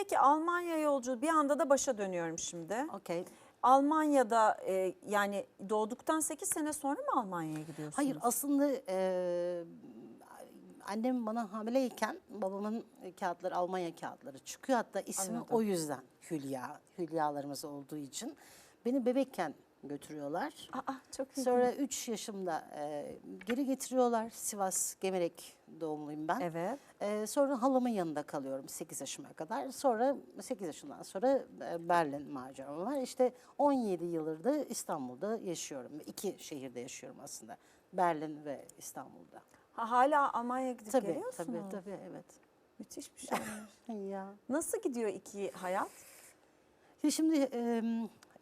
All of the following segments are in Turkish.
Peki Almanya yolculuğu bir anda da başa dönüyorum şimdi. Okey. Almanya'da e, yani doğduktan 8 sene sonra mı Almanya'ya gidiyorsunuz? Hayır aslında e, annem bana hamileyken babamın kağıtları Almanya kağıtları çıkıyor. Hatta ismi Anladım. o yüzden Hülya. Hülyalarımız olduğu için. Beni bebekken götürüyorlar. Aa, çok iyi. Sonra 3 yaşımda e, geri getiriyorlar. Sivas Gemerek doğumluyum ben. Evet. E, sonra halamın yanında kalıyorum 8 yaşıma kadar. Sonra 8 yaşından sonra e, Berlin maceram var. İşte 17 yıldır da İstanbul'da yaşıyorum. İki şehirde yaşıyorum aslında. Berlin ve İstanbul'da. Ha, hala Almanya'ya gidip Tabii geliyorsunuz. tabii tabii evet. Müthiş bir şey. ya. Nasıl gidiyor iki hayat? Ya Şimdi e,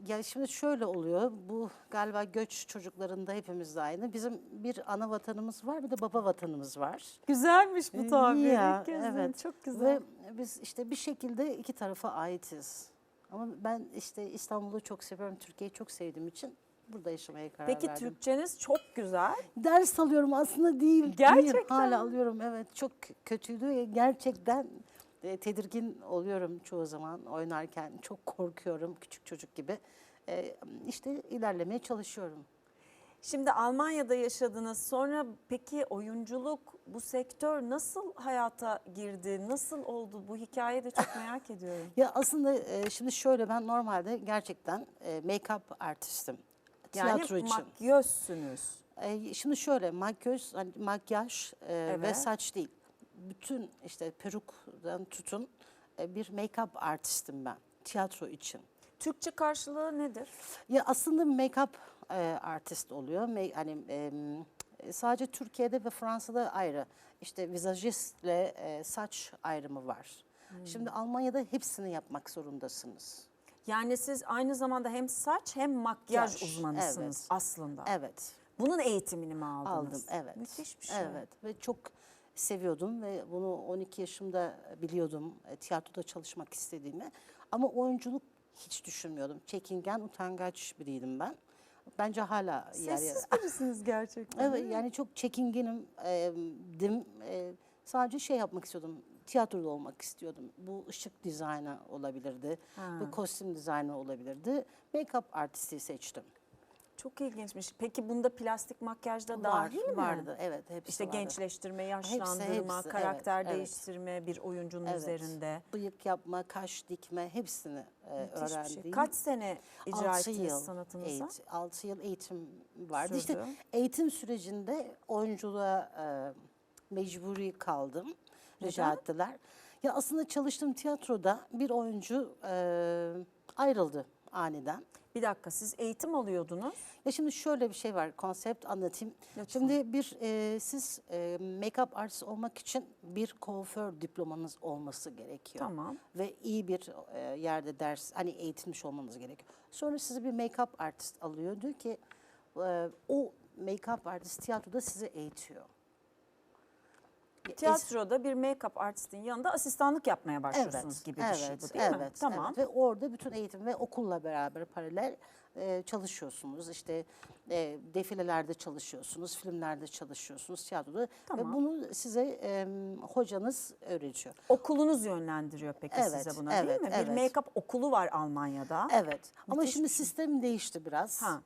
ya şimdi şöyle oluyor. Bu galiba göç çocuklarında hepimiz de aynı. Bizim bir ana vatanımız var, bir de baba vatanımız var. Güzelmiş bu tabir. Ya, evet. Çok Ve biz işte bir şekilde iki tarafa aitiz. Ama ben işte İstanbul'u çok seviyorum, Türkiye'yi çok sevdiğim için burada yaşamaya karar Peki verdim. Türkçeniz çok güzel. Ders alıyorum aslında değil. değil. Gerçekten Hala mi? alıyorum evet. Çok kötüydü. Gerçekten e, tedirgin oluyorum çoğu zaman oynarken. Çok korkuyorum küçük çocuk gibi. E, işte ilerlemeye çalışıyorum. Şimdi Almanya'da yaşadınız. Sonra peki oyunculuk, bu sektör nasıl hayata girdi? Nasıl oldu? Bu hikayeyi de çok merak ediyorum. Ya aslında e, şimdi şöyle ben normalde gerçekten e, make-up artistim. Yani Tiyatro için. makyözsünüz. E, şimdi şöyle makyöz, hani makyaj e, ve Evet. saç değil. Bütün işte peruktan tutun e, bir make-up artistim ben tiyatro için. Türkçe karşılığı nedir? Ya aslında make-up e, artist oluyor. Me- hani e, sadece Türkiye'de ve Fransa'da ayrı. İşte vizajistle e, saç ayrımı var. Hmm. Şimdi Almanya'da hepsini yapmak zorundasınız. Yani siz aynı zamanda hem saç hem makyaj Makyaj, uzmanısınız evet. aslında. Evet. Bunun eğitimini mi aldınız? Aldım evet. Müthiş bir şey. Evet ve çok seviyordum ve bunu 12 yaşımda biliyordum e, tiyatroda çalışmak istediğimi. Ama oyunculuk hiç düşünmüyordum. Çekingen, utangaç biriydim ben. Bence hala yer yer. Sessiz birisiniz gerçekten. Evet yani çok çekingenim e, dim. E, sadece şey yapmak istiyordum. Tiyatroda olmak istiyordum. Bu ışık dizaynı olabilirdi. Ha. Bu kostüm dizaynı olabilirdi. Make-up artisti seçtim. Çok ilginçmiş. Peki bunda plastik makyajda dahil mi? Vardı evet hepsi İşte vardı. gençleştirme, yaşlandırma, hepsi, karakter evet, evet. değiştirme bir oyuncunun Evet. üzerinde. Bıyık yapma, kaş dikme hepsini e, bir şey. öğrendim. Kaç sene icra Altı ettiniz yıl sanatınıza? eğit- altı yıl eğitim vardı. Sürdü. İşte eğitim sürecinde oyunculuğa e, mecburi kaldım. Rica Neden? ettiler. Ya aslında çalıştığım tiyatroda bir oyuncu e, ayrıldı aniden. Bir dakika siz eğitim alıyordunuz. Ya şimdi şöyle bir şey var, konsept anlatayım. Lütfen. Şimdi bir e, siz e, make-up artist olmak için bir kuaför diplomanız olması gerekiyor. Tamam. Ve iyi bir e, yerde ders, hani eğitilmiş olmanız gerekiyor. Sonra sizi bir make-up artist alıyor. Diyor ki e, o make-up artist tiyatroda sizi eğitiyor. Tiyatroda bir make-up artistin yanında asistanlık yapmaya başlıyorsunuz gibi bir şey bu değil evet, mi? Tamam. evet. Ve orada bütün eğitim ve okulla beraber paralel e, çalışıyorsunuz. İşte e, defilelerde çalışıyorsunuz, filmlerde çalışıyorsunuz, tiyatroda. Tamam. Ve bunu size e, hocanız öğretiyor. Okulunuz yönlendiriyor peki Evet, size buna değil evet, mi? Bir evet. make-up okulu var Almanya'da. Evet. Ama Müthiş şimdi bir şey. sistem değişti biraz. Ha.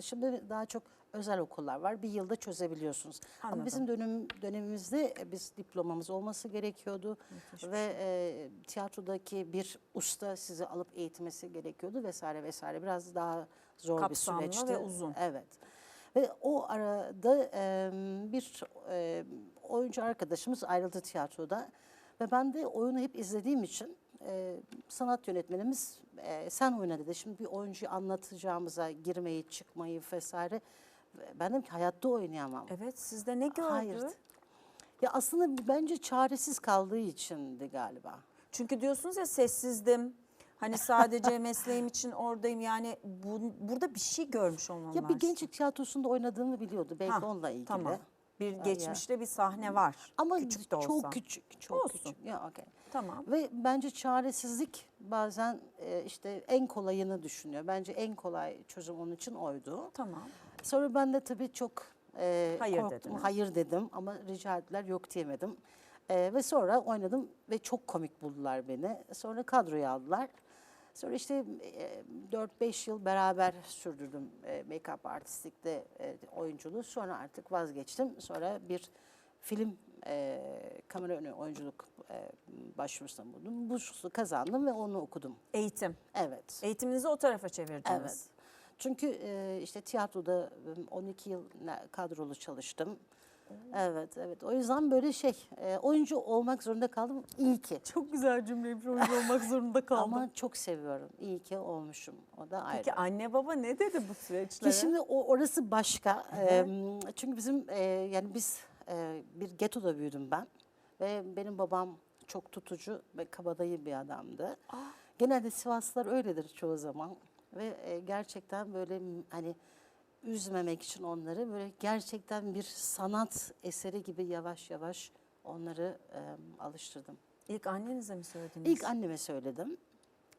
Şimdi daha çok özel okullar var. Bir yılda çözebiliyorsunuz. Anladım. Ama bizim dönem dönemimizde e, biz diplomamız olması gerekiyordu ve e, tiyatrodaki bir usta sizi alıp eğitmesi gerekiyordu vesaire vesaire. Biraz daha zor Kapsamlı bir süreçti. ve uzun. Evet. Ve o arada e, bir e, oyuncu arkadaşımız ayrıldı tiyatroda ve ben de oyunu hep izlediğim için e, sanat yönetmenimiz e, sen oyna dedi. Şimdi bir oyuncuyu anlatacağımıza girmeyi, çıkmayı vesaire. Ben dedim ki hayatta oynayamam. Evet sizde ne gördü? Hayır. Ya aslında bence çaresiz kaldığı içindi galiba. Çünkü diyorsunuz ya sessizdim. Hani sadece mesleğim için oradayım. Yani bu, burada bir şey görmüş olmam Ya lazım. bir gençlik tiyatrosunda oynadığını biliyordu. Belki Ha, onunla ilgili. Tamam. Bir Ya. geçmişte bir sahne var. Ama küçük de olsa. çok küçük, çok Olsun. küçük. Ya okey. Tamam. Ve bence çaresizlik bazen e, işte en kolayını düşünüyor. Bence en kolay çözüm onun için oydu. Tamam. Sonra ben de tabii çok e, Hayır korktum. dediniz. Hayır dedim ama rica ettiler yok diyemedim. Ee, ve sonra oynadım ve çok komik buldular beni. Sonra kadroya aldılar. Sonra işte e, 4-5 yıl beraber sürdürdüm e, make-up artistlikte e, oyunculuğu. Sonra artık vazgeçtim. Sonra bir film e, kamera önü oyunculuk e, başvurusunda bulundum. Burslu kazandım ve onu okudum. Eğitim. Evet. Eğitiminizi o tarafa çevirdiniz. Evet. Çünkü e, işte tiyatroda e, 12 yıl kadrolu çalıştım. Evet, evet. O yüzden böyle şey, e, oyuncu olmak zorunda kaldım. İyi ki. Çok güzel cümle bir oyuncu olmak zorunda kaldım. Ama çok seviyorum. İyi ki olmuşum. O da ayrı. Peki anne baba ne dedi bu süreçlere? Ki şimdi o orası başka. E, çünkü bizim e, yani biz e, bir getoda büyüdüm ben ve benim babam çok tutucu ve kabadayı bir adamdı. Genelde Sivaslılar öyledir çoğu zaman ve e, gerçekten böyle hani üzmemek için onları böyle gerçekten bir sanat eseri gibi yavaş yavaş onları e, alıştırdım. İlk annenize mi söylediniz? İlk anneme söyledim.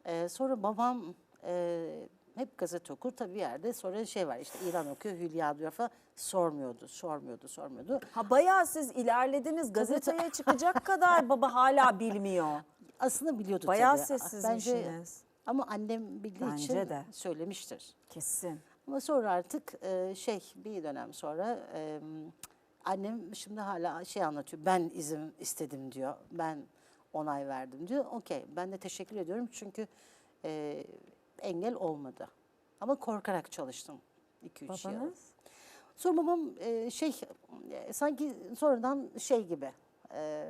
Ee, sonra babam e, hep gazete okur tabii bir yerde. Sonra şey var işte İran okuyor, Hülya diyor falan. Sormuyordu, sormuyordu, sormuyordu. Ha bayağı siz ilerlediniz gazeteye çıkacak kadar baba hala bilmiyor. Aslında biliyordu Bayağı tabii. sessizmişsiniz. Ama annem bildiği Bence için de. söylemiştir. Kesin. Ama sonra artık e, şey bir dönem sonra e, annem şimdi hala şey anlatıyor. Ben izin istedim diyor. Ben onay verdim diyor. Okey ben de teşekkür ediyorum çünkü e, engel olmadı. Ama korkarak çalıştım 2-3 yıl. Babanız? Sonra babam e, şey e, sanki sonradan şey gibi e,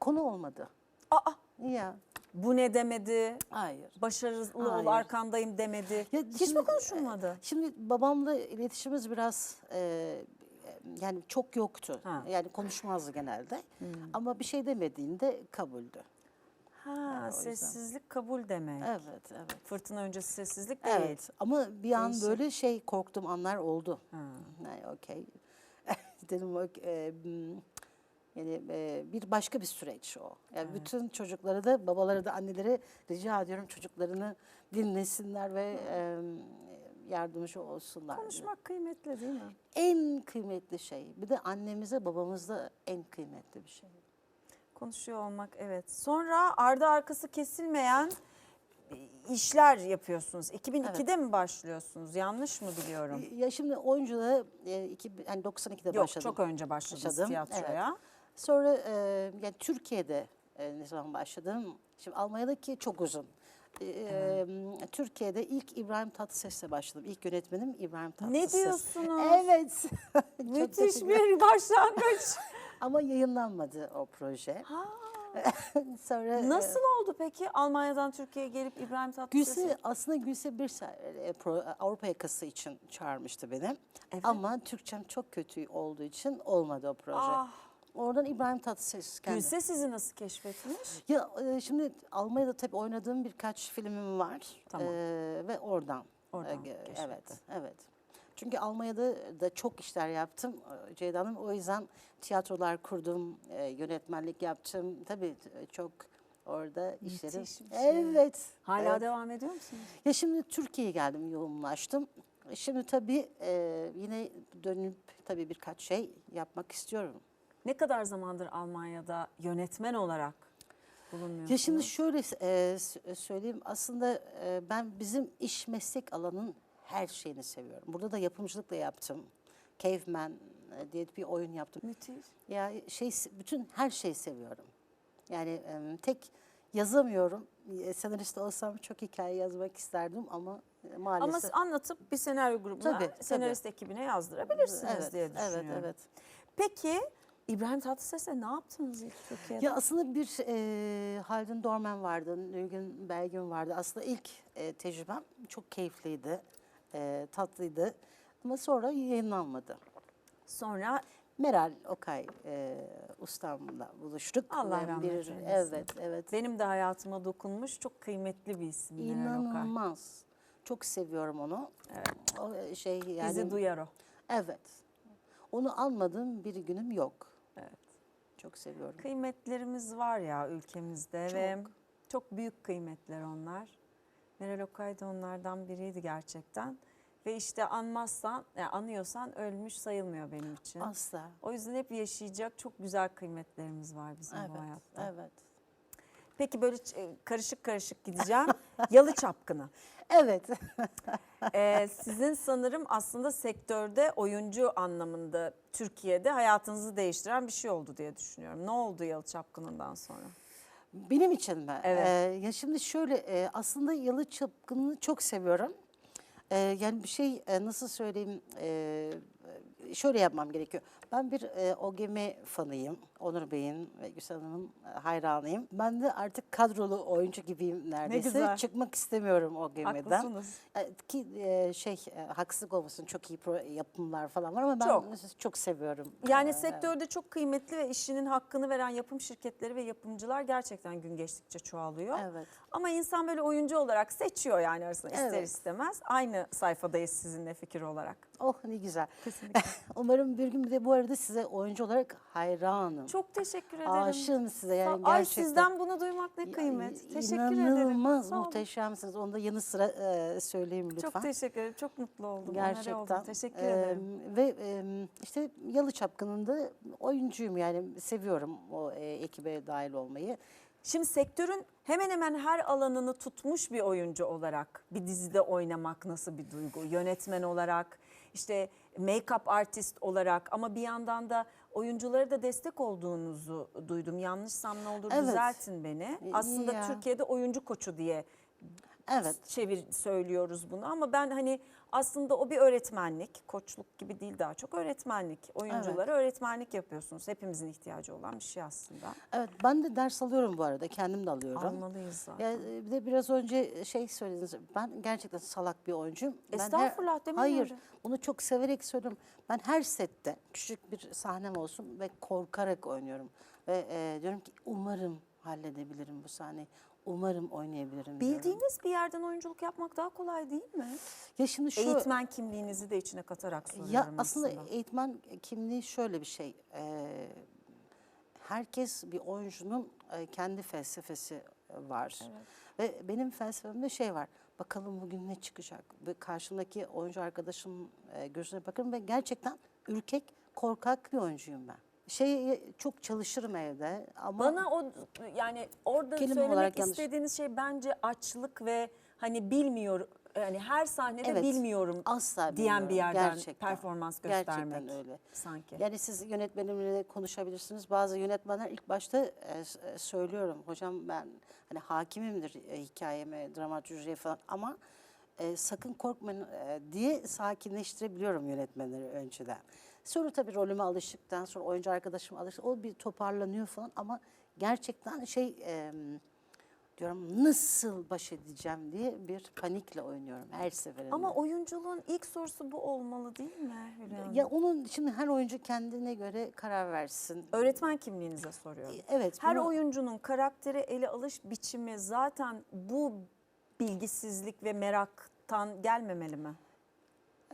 konu olmadı. Aa Ya bu ne demedi? hayır. Başarılı ol arkandayım demedi. Ya Hiç mi şimdi, konuşulmadı? Şimdi babamla iletişimimiz biraz e, yani çok yoktu. Ha. Yani konuşmazdı genelde. Ama bir şey demediğinde kabuldü. Ha yüzden. sessizlik kabul demek. Evet, evet. Fırtına öncesi sessizlik değil. Evet ama bir an Değişik. böyle şey korktum anlar oldu. Ha. Yani okey. Dedim e, m, yani e, bir başka bir süreç o. Yani bütün çocukları da babaları da anneleri rica ediyorum çocuklarını dinlesinler ve e, yardımcı olsunlar. Konuşmak kıymetli değil mi? en kıymetli şey. Bir de annemize babamızda en kıymetli bir şey. Konuşuyor olmak evet. Sonra ardı arkası kesilmeyen işler yapıyorsunuz. 2002'de mi başlıyorsunuz? Yanlış mı biliyorum? Ya şimdi oyunculuğa e, iki, yani 92'de Yok başladım. çok önce Başladım, tiyatroya. Sonra e, yani Türkiye'de e, ne zaman başladım? Şimdi Almanya'daki çok uzun. E, e, Türkiye'de ilk İbrahim Tatlıses'le başladım. İlk yönetmenim İbrahim Tatlıses. Ne diyorsunuz? Evet. Çok Müthiş teşekkür- bir başlangıç. Ama yayınlanmadı o proje. Ha, Sonra e, Nasıl oldu peki Almanya'dan Türkiye'ye gelip İbrahim Tatlıses'i? Gülse aslında Gülse bir e, pro- Avrupa yakası için çağırmıştı beni. Evet. Ama Türkçem çok kötü olduğu için olmadı o proje. Ah, Oradan İbrahim Tatlıses kendi. Gülse sizi nasıl keşfetmiş? Ya e, şimdi Almanya'da tabii oynadığım birkaç filmim var. Tamam. E, ve oradan. Oradan e, keşfetti. evet, evet. Çünkü Almanya'da da çok işler yaptım e, Ceyda Hanım. O yüzden tiyatrolar kurdum, e, yönetmenlik yaptım. Tabii e, çok orada işlerim. Müthiş bir şey. Evet. Hala evet. devam ediyor musunuz? Ya şimdi Türkiye'ye geldim, yoğunlaştım. Şimdi tabii e, yine dönüp tabii birkaç şey yapmak istiyorum. Ne kadar zamandır Almanya'da yönetmen olarak bulunmuyorsunuz? Ya şimdi şöyle e, söyleyeyim aslında e, ben bizim iş meslek alanın her şeyini seviyorum. Burada da yapımcılık da yaptım. Caveman e, diye bir oyun yaptım. Müthiş. Ya şey bütün her şeyi seviyorum. Yani e, tek yazamıyorum. E, Senarist olsam çok hikaye yazmak isterdim ama e, Ama maalesef. anlatıp bir senaryo grubuna, Tabii, tabii. senarist ekibine yazdırabilirsiniz evet, diye düşünüyorum. evet, evet. Peki İbrahim Tatlıses'le ne yaptınız ilk Türkiye'de? Ya aslında bir e, Haldun Dorman vardı, Nilgün Belgün vardı. Aslında ilk e, tecrübem çok keyifliydi, e, tatlıydı. Ama sonra yayınlanmadı. Sonra Meral Okay e, ustamla buluştuk. Allah Ve rahmet eylesin. Evet, evet. benim de hayatıma dokunmuş çok kıymetli bir isim. Meral Okay. İnanılmaz. Çok seviyorum onu. Evet. O şey yani. Bizi duyar o. Evet. Onu almadığım bir günüm yok. Evet. Çok seviyorum. Kıymetlerimiz var ya ülkemizde ve çok büyük kıymetler onlar. Meral Okay da onlardan biriydi gerçekten. Ve işte anmazsan, yani anıyorsan ölmüş sayılmıyor benim için. Asla. O yüzden hep yaşayacak çok güzel kıymetlerimiz var bizim bu Evet, hayatta. evet. Peki böyle ç- karışık karışık gideceğim. Yalı Çapkını. Evet. Ee, sizin sanırım aslında sektörde oyuncu anlamında Türkiye'de hayatınızı değiştiren bir şey oldu diye düşünüyorum. Ne oldu Yalı Çapkını'ndan sonra? Benim için mi? Evet. Ee, ya şimdi şöyle e, aslında yalı çapkınını çok seviyorum. Ee, yani bir şey e, nasıl söyleyeyim e, şöyle yapmam gerekiyor. Ben bir e, OGM fanıyım. Onur Bey'in ve Gülsen Hanım'ın e, hayranıyım. Ben de artık kadrolu oyuncu gibiyim neredeyse. güzel. Çıkmak istemiyorum OGM'den. Haklısınız. E, Ki e, şey haksızlık olmasın çok iyi yapımlar falan var ama ben Çok. çok, seviyorum. Yani Ee, sektörde çok kıymetli ve işinin hakkını veren yapım şirketleri ve yapımcılar gerçekten gün geçtikçe çoğalıyor. Evet. Ama insan böyle oyuncu olarak seçiyor yani arasında ister Evet. istemez. Aynı sayfadayız sizinle fikir olarak. Oh ne güzel. Kesinlikle. Umarım bir gün bir de bu arada size oyuncu olarak hayranım. Çok teşekkür ederim. Aşığım size yani Ay gerçekten. sizden bunu duymak ne Ya, kıymet. i- Teşekkür ederim. İnanılmaz Sağ olun. muhteşemsiniz. Onu da yanı sıra e, söyleyeyim lütfen. Çok teşekkür ederim. Çok mutlu oldum. Gerçekten. oldum. Teşekkür Ee, ederim. Ve e, işte Yalı Çapkını'nda oyuncuyum yani seviyorum o e, ekibe dahil olmayı. Şimdi sektörün hemen hemen her alanını tutmuş bir oyuncu olarak bir dizide oynamak nasıl bir duygu? Yönetmen olarak, işte make-up artist olarak ama bir yandan da oyunculara da destek olduğunuzu duydum. Yanlışsam ne olur Evet. düzeltin beni. Aslında ya. Türkiye'de oyuncu koçu diye Evet. çevir söylüyoruz bunu ama ben hani aslında o bir öğretmenlik, koçluk gibi değil daha çok öğretmenlik. Oyunculara öğretmenlik yapıyorsunuz. Hepimizin ihtiyacı olan bir şey aslında. Evet ben de ders alıyorum bu arada. Kendim de alıyorum. Almalıyız zaten. Ya, e, bir de biraz önce şey söylediniz. Ben gerçekten salak bir oyuncuyum. Ben her- Estağfurullah, demeyin Hayır. öyle. Bunu çok severek söylüyorum. Ben her sette küçük bir sahnem olsun ve korkarak oynuyorum. Ve e, diyorum ki umarım halledebilirim bu sahneyi. Umarım oynayabilirim diyorum. Bildiğiniz bir yerden oyunculuk yapmak daha kolay değil mi? Ya şimdi şu Eğitmen kimliğinizi de içine katarak soruyorum ya aslında eğitmen kimliği şöyle bir şey. E, herkes bir oyuncunun e, kendi felsefesi var. Ve benim felsefemde şey var. Bakalım bugün ne çıkacak? Ve karşımdaki oyuncu arkadaşım e, gözüne bakarım ve gerçekten ürkek, korkak bir oyuncuyum ben. Şey çok çalışırım evde ama Bana o yani orada Kelime söylemek yanlış. istediğiniz şey bence açlık ve hani bilmiyor yani her sahnede Evet, bilmiyorum asla diyen bir bilmiyorum. yerden Gerçekten. performans Gerçekten göstermek öyle. sanki. Yani siz yönetmenimle konuşabilirsiniz. Bazı yönetmenler ilk başta e, s- e, söylüyorum. Hocam ben hani hakimimdir e, hikayeme, dramaturjiye falan ama e, sakın korkmayın e, diye sakinleştirebiliyorum yönetmenleri önceden. Sonra tabii rolüme alıştıktan sonra oyuncu arkadaşım alıştı. O bir toparlanıyor falan ama gerçekten şey e, diyorum nasıl baş edeceğim diye bir panikle oynuyorum her seferinde. Ama oyunculuğun ilk sorusu bu olmalı değil mi Hülya Hanım? ya onun şimdi her oyuncu kendine göre karar versin. Öğretmen kimliğinize soruyorum. Evet. Her bunu- oyuncunun karaktere ele alış biçimi zaten bu bilgisizlik ve meraktan gelmemeli mi?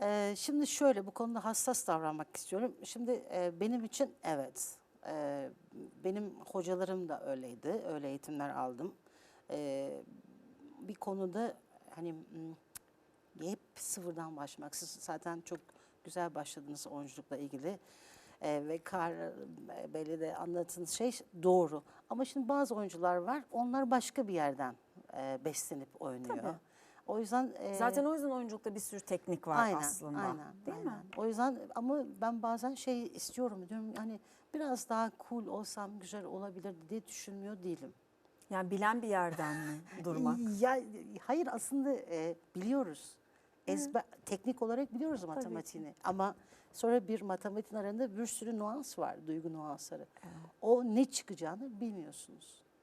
Ee, şimdi şöyle bu konuda hassas davranmak istiyorum. Şimdi e, benim için evet. Ee, benim hocalarım da öyleydi. Öyle eğitimler aldım. Ee, bir konuda hani hep sıfırdan başlamak. Siz zaten çok güzel başladınız oyunculukla ilgili. Ee, ve Kar Bey'le de anlattığınız şey doğru. Ama şimdi bazı oyuncular var. Onlar başka bir yerden e, beslenip oynuyor. Tabii. O yüzden e, Zaten o yüzden oyunculukta bir sürü teknik var aynen, aslında. Aynen, değil aynen. mi? O yüzden ama ben bazen şey istiyorum diyorum hani biraz daha cool olsam güzel olabilir diye düşünmüyor değilim. Yani bilen bir yerden mi durmak? Ya hayır aslında e, biliyoruz. Ezber, teknik olarak biliyoruz matematiğini ama sonra bir matematiğin arasında bir sürü nuans var, duygu nuansları. O ne çıkacağını bilmiyorsunuz.